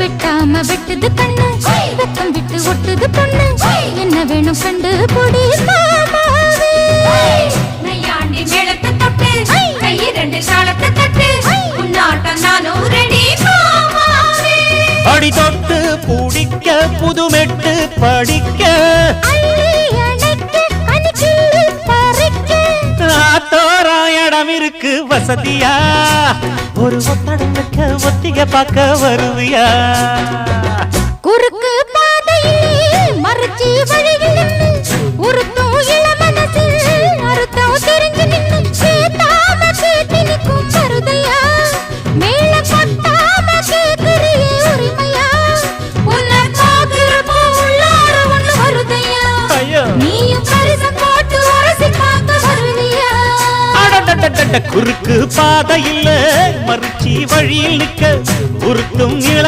வெட்டாம வெட்டுது கண்ணு. வெக்கம் விட்டு ஒட்டுது பொண்ணு. என்ன வேணும் கண்டு பொடி நையாண்டி மேளத்தை தொட்டு கை ரெண்டு சாலத்தை தட்டு. உன்னாட்டம் நானும் ரெடி மாமாவே. அடி தொட்டு பிடிக்க புதுமெட்டு படிக்க. இடம் இருக்கு வசதியா? ஒரு ஒத்தடம் வைக்க ஒத்திக பார்க்க வருவியா? குறுக்கு பாதையிலே மறுச்சி வழியில் நின்னு உருத்தும் இளமனசில் அறுத்தம் தெரிஞ்சு நின்னு கேட்டாம கேட்டு நிற்கும் மருதையா மேல கொட்டாம கேக்குறியே உரிமையா? உன்னை பாக்குறப்போ உள்ளார ஒண்ணு வருதையா? ஐயோ. நீயும் பரிசம் போட்டு உரசி பார்க்க வருவியா? அடடடடட, குறுக்கு பாதையில் மறுச்சி வழியில் நிக்க உருட்டும் இள